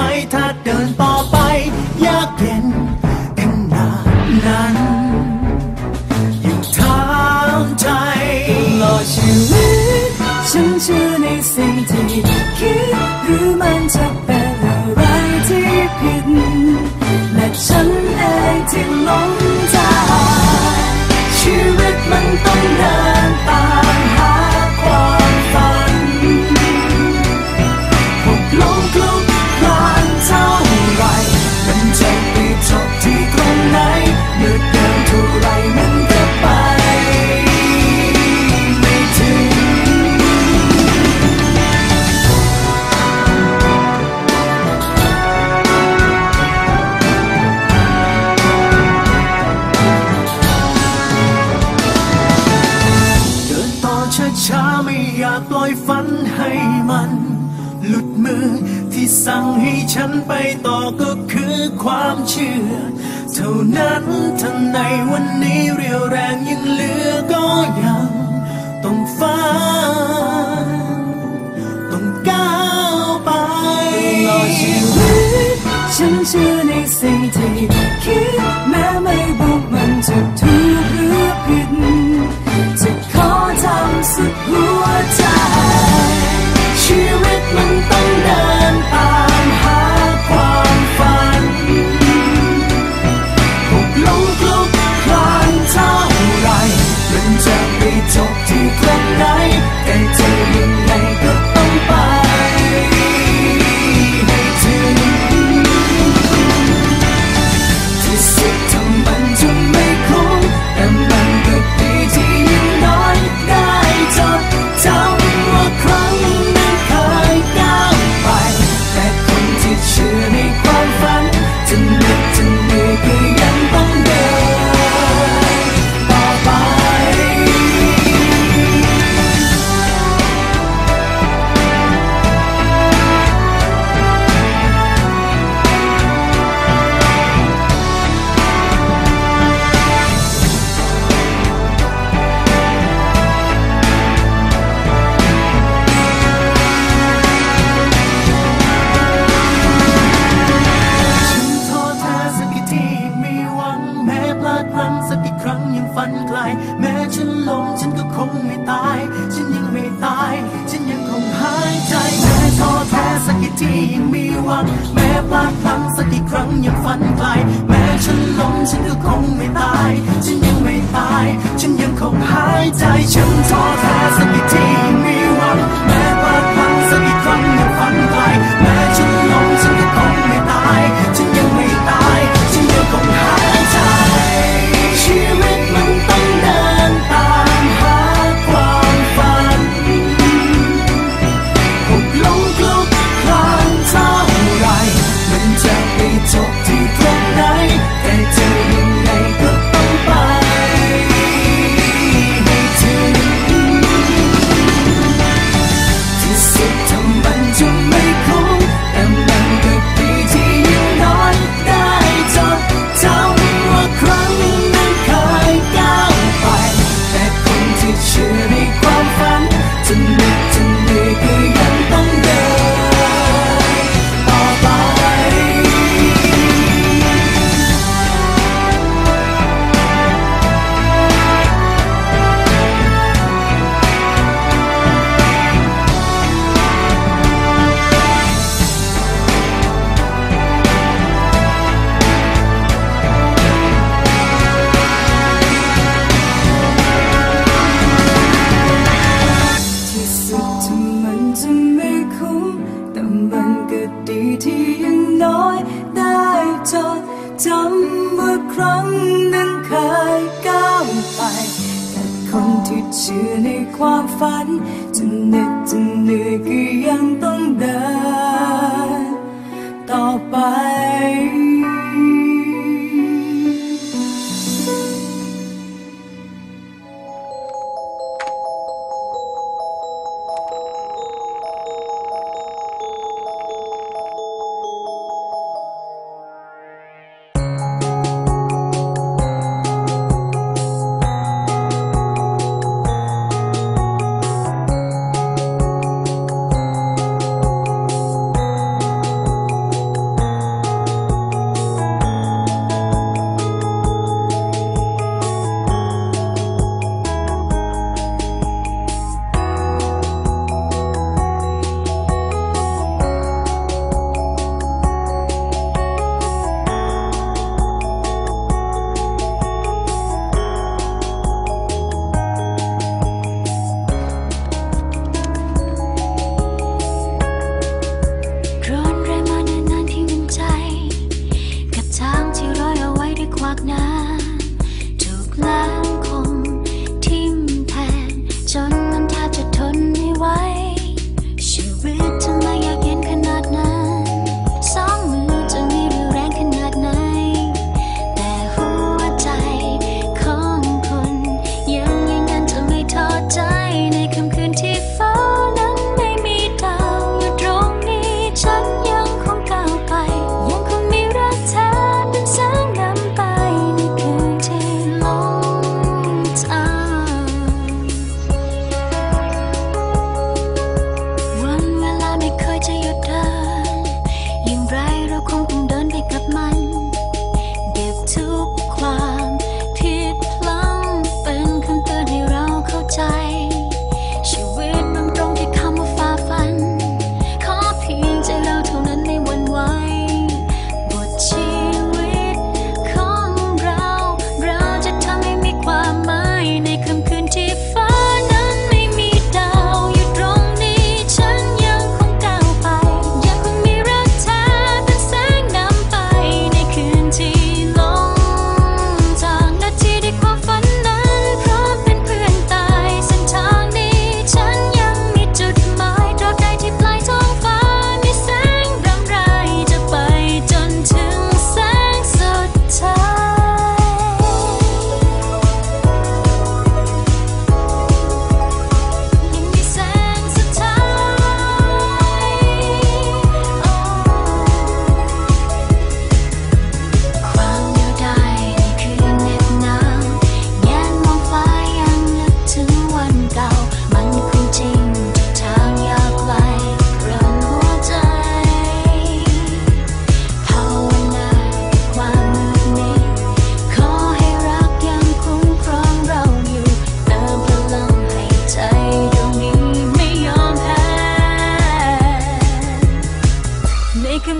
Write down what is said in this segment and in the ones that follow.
ไหมถ้าเดินต่อไป อยากเป็นกันนานนั้น อยู่ทางใจตลอดชีวิตฉันเชื่อในสิ่งที่คิด ช้าไม่อยากปล่อยฝันให้มัน หลุดมือที่สั่งให้ฉันไปต่อก็คือความเชื่อ เท่านั้นถ้าในวันนี้เรียวแรงยังเหลือก็ยังต้องฟ้าต้องก้าวไปตลอดชีวิตฉันเชื่อในสิ่งที่คิดแม้ไม่บอกมันจะถูกหรือผิด ฝันไกล แม้ฉันล้มฉันก็คงไม่ตาย ฉันยังไม่ตาย ฉันยังคงหายใจ แม้ท้อแท้สักกี่ทีมีหวัง แม้พลาดพลั้งสักกี่ครั้งยังฝันไกล แม้ฉันล้มฉันก็คงไม่ตาย ฉันยังไม่ตาย ฉันยังคงหายใจ ฉันท้อแท้สักกี่ที ครั้งนั้นเคยก้าวไปแต่คนที่เชื่อในความฝันจะเหน็ดจะเหนื่อยก็ยังต้องเดินต่อไป「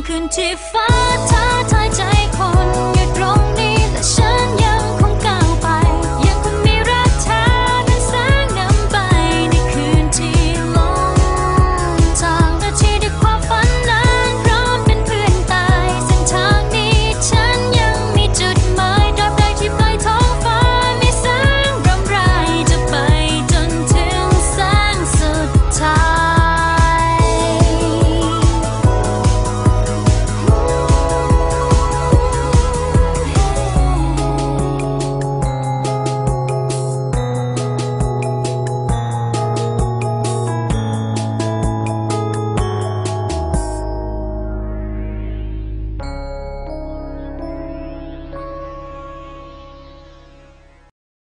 คืนที่ฟ้าท้าทายใจคนอยู่ตรงนี้และฉันยัง